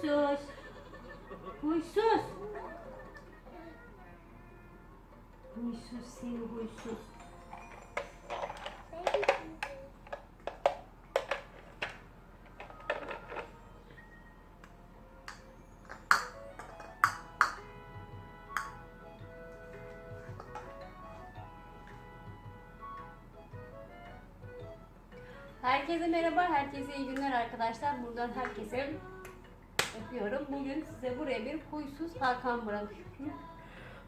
Huysuz. Huysuz. Huysuz seni huysuz. Herkese merhaba, herkese iyi günler arkadaşlar. Buradan herkese öpüyorum. Bugün size buraya bir huysuz Hakan bırakıyorum.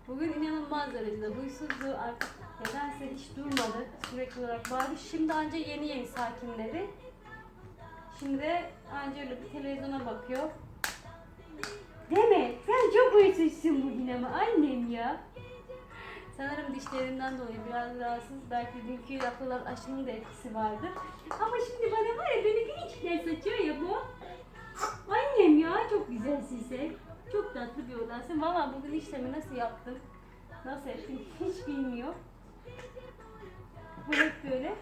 Bugün inanılmaz derecede huysuzluğu artık nedense hiç durmadı. Sürekli olarak bağırdı. Şimdi anca yeni yeni sakinledi. Şimdi de anca öyle bir televizyona bakıyor. Mi? Sen çok huysuzsun bugün ama annem ya. Sanırım dişlerinden dolayı biraz rahatsız. Belki dünkü yapılan aşının da etkisi vardır. Ama şimdi bana var ya beni küçükler saçıyor ya bu. Annem ya çok güzelsin sen. Çok tatlı bir oğlansın. Valla bugün işlemi nasıl yaptım? Nasıl ettim hiç bilmiyor. Bu hep böyle.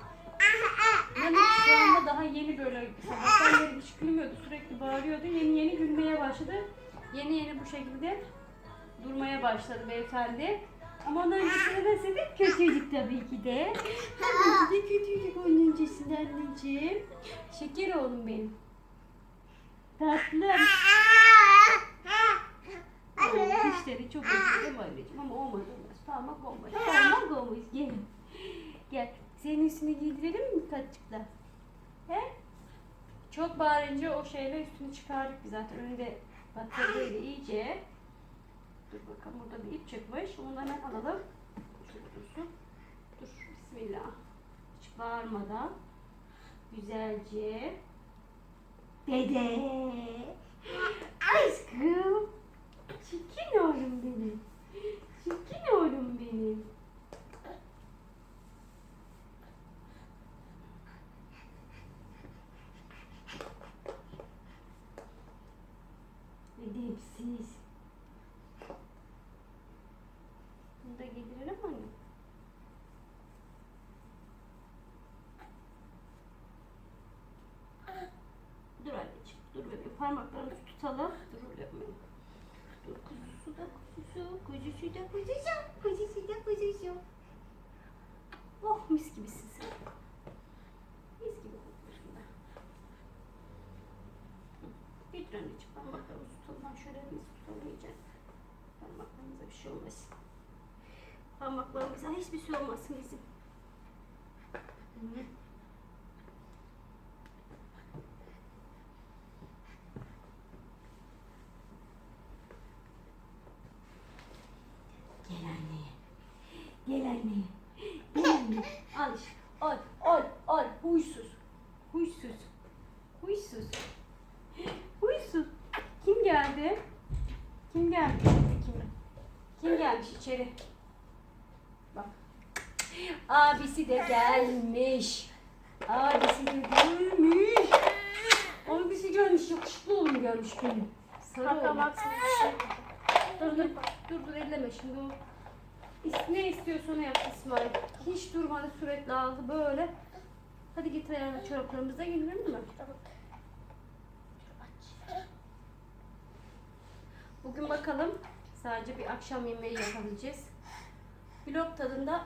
Yani şu anda daha yeni böyle sabahtan beri hiç gülmüyordu. Sürekli bağırıyordu. Yeni yeni gülmeye başladı. Yeni yeni bu şekilde durmaya başladı beyefendi. Ama ondan öncesinde de senin kötüydük tabii ki de. Tabii ki de kötüydük onun öncesinde anneciğim. Şeker oğlum benim. Tatlım. Evet, dişleri çok acı değil? Ama olmaz olmaz. Parmak olmaz. Parmak olmaz. Gel. Gel. Senin üstünü giydirelim mi kaççıkla? He? Çok bağırınca o şeyle üstünü çıkardık biz zaten. Önünde batırdıydı iyice. Dur bakalım burada bir ip çıkmış. Onu hemen alalım. Dursun. Dur. Bismillah. Hiç bağırmadan. Güzelce. Dede. Aşkım. Çirkin oğlum benim. Çirkin oğlum benim. Edepsiz. Bunu da giydirelim mi anne? Dur anneciğim, dur bebeğim. Parmaklarımızı tutalım. Dur öyle yapmayalım. Dur kuzusu da kuzusu, kuzusu da kuzusu, kuzusu da kuzusu. Oh mis gibisin sen. Mis gibi kokuyorsun da. Getir anneciğim, parmaklarımızı tutalım. Ben şöyle elimizi iyice. Parmaklarımıza bir şey olmasın. Parmaklarımıza hiçbir şey olmasın bizim. Hı. Gel anne. Gel anne. Gel anne. Al işte. Al, al, al. Huysuz. Huysuz. Huysuz. Huysuz. Kim geldi? Kim geldi? Kim? Kim gelmiş içeri? Bak. Abisi de gelmiş. Abisi de gelmiş. Abisi gelmiş. Oğlum gelmiş benim. Sarı Hatta bir şey. Dur dur dur dur elleme şimdi o. İs- Ne istiyorsa onu yap İsmail. Hiç durmadı sürekli aldı böyle. Hadi getir ayağını çoraplarımızı da mi? Bugün bakalım sadece bir akşam yemeği yapabileceğiz. Vlog tadında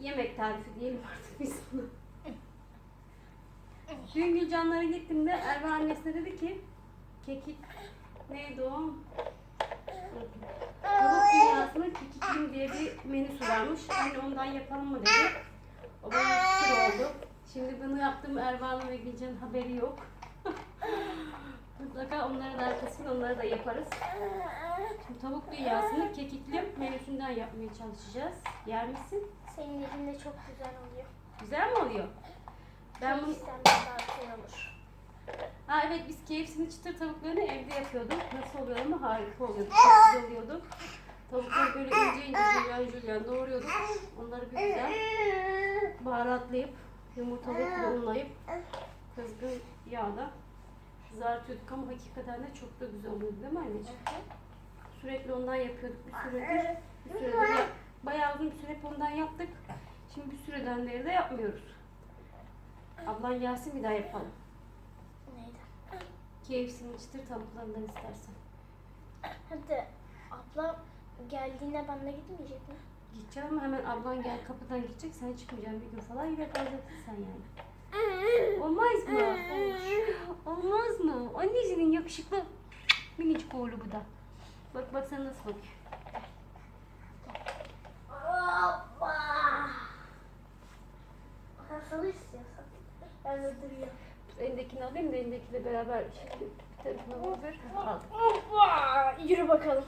yemek tarifi diyelim artık biz bunu. Dün Gülcanlara gittiğimde Erva annesine dedi ki kekik neydi o? Tavuk dünyasında kekiklim diye bir menüsü varmış. Hani ondan yapalım mı dedi. O bana fikir oldu. Şimdi bunu yaptığım Erva'nın ve Gülcan'ın haberi yok. Mutlaka onlara da arkasını onları da yaparız. Şimdi tavuk dünyasını kekikli menüsünden yapmaya çalışacağız. Yer misin? Senin elinde çok güzel oluyor. Güzel mi oluyor? Ben bunu... Daha güzel olur. Ha evet biz KFC'nin çıtır tavuklarını evde yapıyorduk. Nasıl oluyor ama harika oluyordu. Çok güzel oluyordu. Tavukları böyle ince ince jülyen jülyen doğruyorduk. Onları bir güzel baharatlayıp yumurtalayıp unlayıp kızgın yağda kızartıyorduk ama hakikaten de çok da güzel oluyordu değil mi anneciğim? Sürekli ondan yapıyorduk bir süredir. Bir süredir bayağı uzun bir süre ondan yaptık. Şimdi bir süreden beri de yapmıyoruz. Ablan gelsin bir daha yapalım. KFC'nin çıtır tavuklarından istersen. Hadi abla geldiğinde benle gitmeyecek mi? Gideceğim ama hemen ablan gel kapıdan gidecek. Sen çıkmayacaksın bir gün falan yine kalacaksın sen yani. Olmaz mı? Olmaz mı? Annesinin yakışıklı minicik oğlu bu da. Bak bak sen nasıl bakıyor. Hoppa. Nasıl istiyorsan. Ben de duruyorum. Elindekini alayım da elindekiyle beraber şimdi telefonu ver. Al. Hoppa. Yürü bakalım.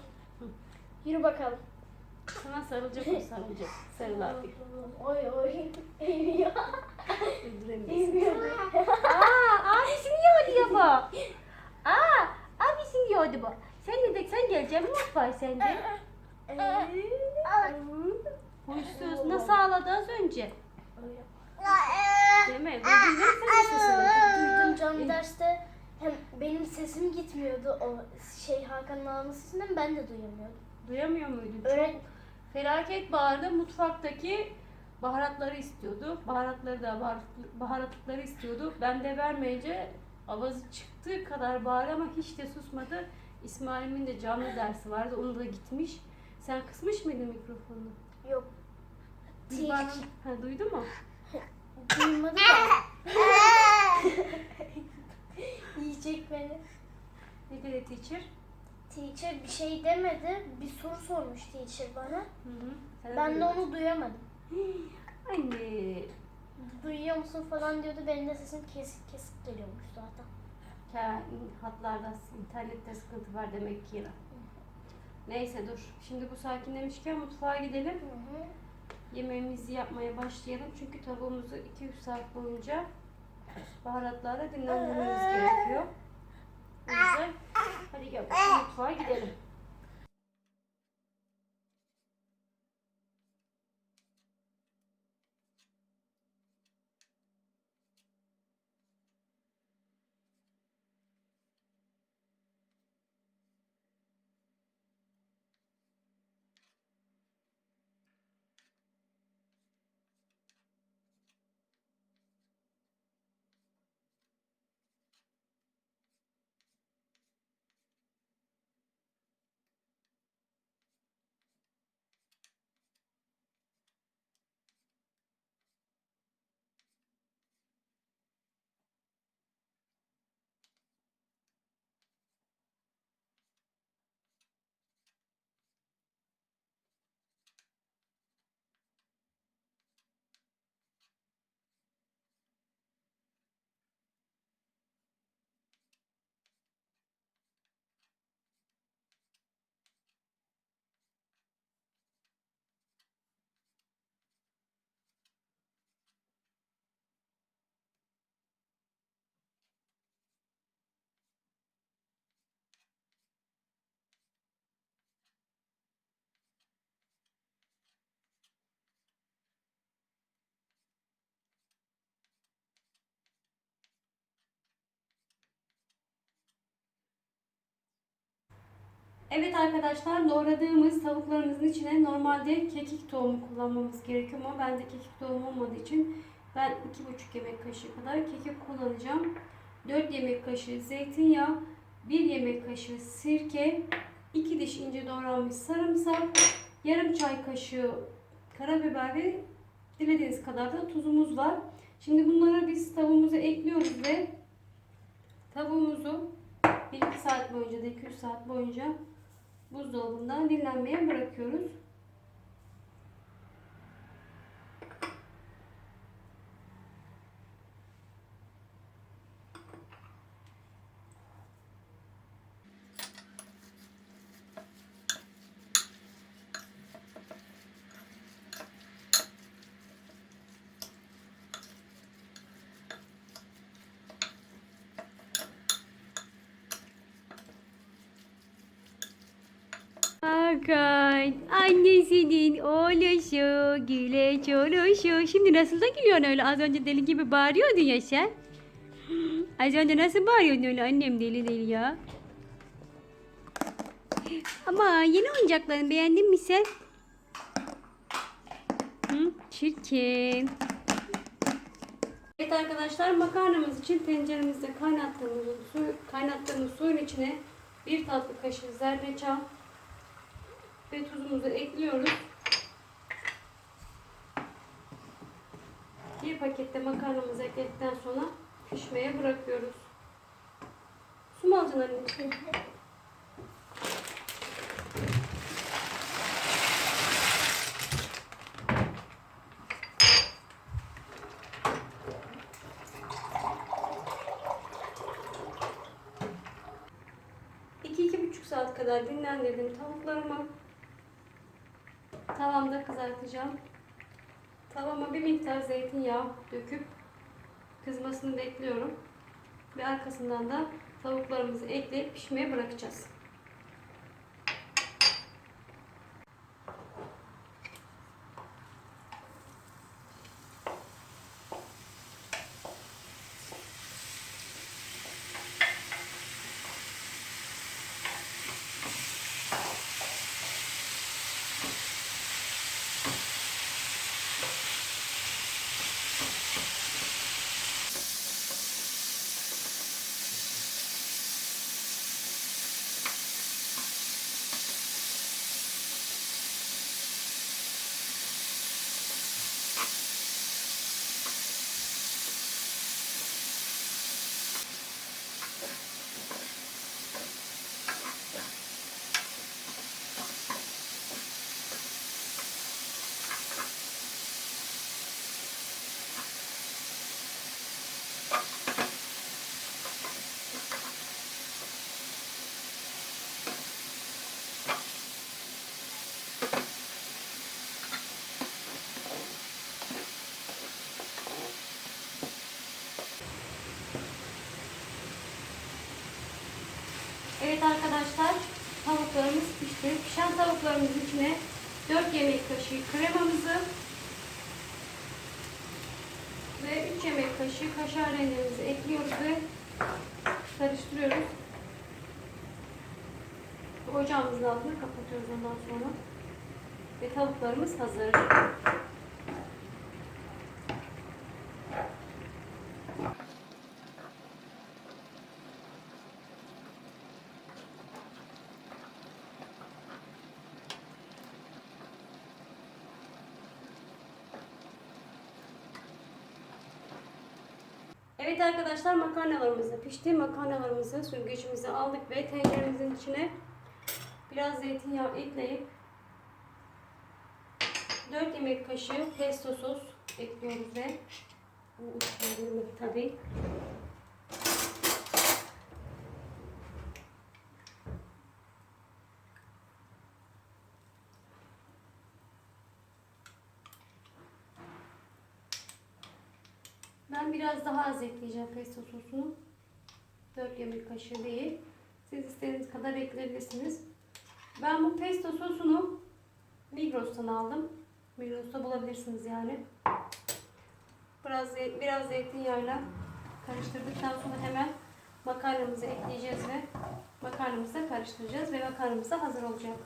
Yürü bakalım. Sana sarılacak o sarılacak. Sarıl abi. Oy oy. Eğiliyor. Öldüremiyorsun. Eğiliyor. Aa, abisini yolluyor bu. Aa, abisini yoldu bu. Sen ne de sen geleceksin mutfağa sen de. Huysuz nasıl ağladı az önce? Değil mi? Duydum canlı derste hem benim sesim gitmiyordu o şey Hakan'ın ağlaması yüzünden ben de duyamıyordum. Duyamıyor muydun? Öğret Felaket bağırdı. Mutfaktaki baharatları istiyordu. Baharatları da baharat- baharatlıkları istiyordu. Ben de vermeyince avazı çıktığı kadar bağırdı ama hiç de susmadı. İsmail'imin de canlı dersi vardı. Onu da gitmiş. Sen kısmış mıydın mikrofonunu? yok. Bak. Ha, duydu mu? Duymadı da. Yiyecek beni. Ne dedi teacher? Teacher bir şey demedi. Bir soru sormuş teacher bana. Hı hı. Sen Ben de onu duyamadım. Anne. Duyuyor musun falan diyordu. Benim de sesim kesik kesik geliyormuş zaten. Ya, hatlarda, internette sıkıntı var demek ki. Neyse dur. Şimdi bu sakinlemişken mutfağa gidelim. Hı hı. Yemeğimizi yapmaya başlayalım. Çünkü tavuğumuzu 2-3 saat boyunca baharatlarla dinlendirmemiz gerekiyor. O yüzden hadi gel mutfağa gidelim. Evet arkadaşlar doğradığımız tavuklarımızın içine normalde kekik tohumu kullanmamız gerekiyor ama bende kekik tohumu olmadığı için ben 2,5 yemek kaşığı kadar kekik kullanacağım. 4 yemek kaşığı zeytinyağı, 1 yemek kaşığı sirke, 2 diş ince doğranmış sarımsak, yarım çay kaşığı karabiber ve dilediğiniz kadar da tuzumuz var. Şimdi bunları biz tavuğumuza ekliyoruz ve tavuğumuzu 1-2 saat boyunca da 2-3 saat boyunca buzdolabında dinlenmeye bırakıyoruz. Hakan, annesinin oğluşu, güleç oluşu. Şimdi nasıl da gülüyorsun öyle? Az önce deli gibi bağırıyordun ya sen. Az önce nasıl bağırıyordun öyle annem deli deli ya? Ama yeni oyuncaklarını beğendin mi sen? Hı, çirkin. Evet arkadaşlar makarnamız için tenceremizde kaynattığımız su, kaynattığımız suyun içine bir tatlı kaşığı zerdeçal ve tuzumuzu ekliyoruz. Bir pakette makarnamızı ekledikten sonra pişmeye bırakıyoruz. Su mu alacaksın anneciğim? Buçuk saat kadar dinlendirdim tavuklarımı. Tavamda kızartacağım. Tavama bir miktar zeytinyağı döküp kızmasını bekliyorum. Ve arkasından da tavuklarımızı ekleyip pişmeye bırakacağız. Evet arkadaşlar tavuklarımız pişti. Pişen tavuklarımızın içine 4 yemek kaşığı kremamızı ve 3 yemek kaşığı kaşar rendemizi ekliyoruz ve karıştırıyoruz. Ocağımızın altını kapatıyoruz ondan sonra. Ve tavuklarımız hazır. Evet arkadaşlar makarnalarımız da pişti. Makarnalarımızı süzgeçimize aldık ve tenceremizin içine biraz zeytinyağı ekleyip 4 yemek kaşığı pesto sos ekliyoruz ve bu uçlarını tabii. Ben biraz daha az ekleyeceğim pesto sosunu. 4 yemek kaşığı değil. Siz istediğiniz kadar ekleyebilirsiniz. Ben bu pesto sosunu Migros'tan aldım. Migros'ta bulabilirsiniz yani. Biraz biraz zeytinyağıyla karıştırdıktan sonra hemen makarnamızı ekleyeceğiz ve makarnamızı karıştıracağız ve makarnamız da hazır olacak.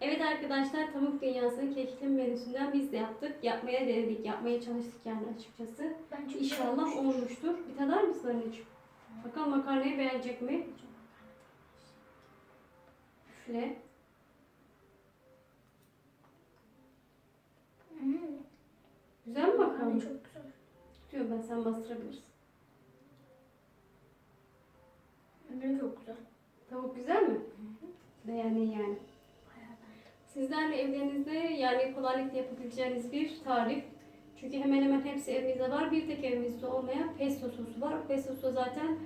Evet arkadaşlar tavuk dünyasının keşfim menüsünden biz de yaptık. Yapmaya denedik, yapmaya çalıştık yani açıkçası. Bence İnşallah olmuştur. Bir tadar mısın anneciğim? Bakalım makarnayı beğenecek mi? Üfle. Hmm, Güzel mi makarna? makarna çok güzel. Diyor ben sen bastırabilirsin. Ne çok güzel. Tavuk güzel mi? Beğendin yani. Sizler de evlerinizde yani kolaylıkla yapabileceğiniz bir tarif. Çünkü hemen hemen hepsi evimizde var. Bir tek evimizde olmayan pesto sosu var. Pesto sosu zaten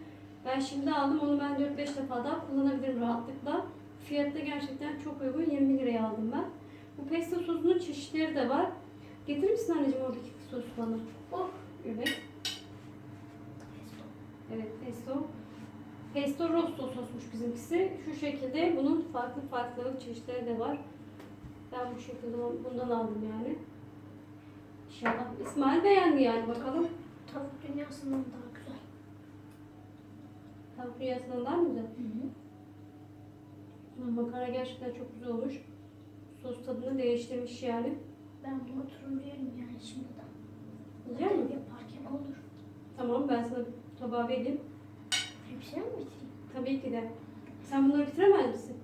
ben şimdi aldım. Onu ben 4-5 defa daha kullanabilirim rahatlıkla. Fiyatı da gerçekten çok uygun. 20 liraya aldım ben. Bu pesto sosunun çeşitleri de var. Getirir misin anneciğim oradaki sosu bana? Oh. Evet. Evet pesto. Pesto rosto sosmuş bizimkisi. Şu şekilde bunun farklı farklı çeşitleri de var. Bu şekilde bundan aldım yani. İnşallah. İsmail beğendi yani bakalım. Tavuk dünyasından daha güzel. Tavuk dünyasından daha mı güzel? Hmm, Makara gerçekten çok güzel olmuş. Sos tadını değiştirmiş yani. Ben bunu oturup yerim yani şimdiden. Güzel mi? Yaparken olur. Tamam ben sana tabağı vereyim. Hepsini mi bitireyim? Tabii ki de. Sen bunları bitiremez misin?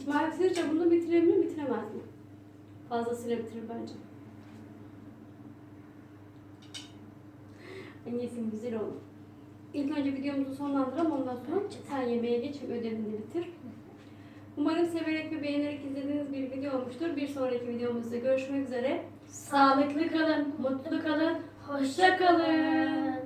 İsmail bitirince bunu bitirebilir mi, bitiremez mi? Fazlasıyla bitirir bence. En iyisi güzel olur. İlk önce videomuzu sonlandıralım ondan sonra sen yemeğe geç ve ödevini bitir. Umarım severek ve beğenerek izlediğiniz bir video olmuştur. Bir sonraki videomuzda görüşmek üzere. Sağlıklı kalın, mutlu kalın, hoşça kalın.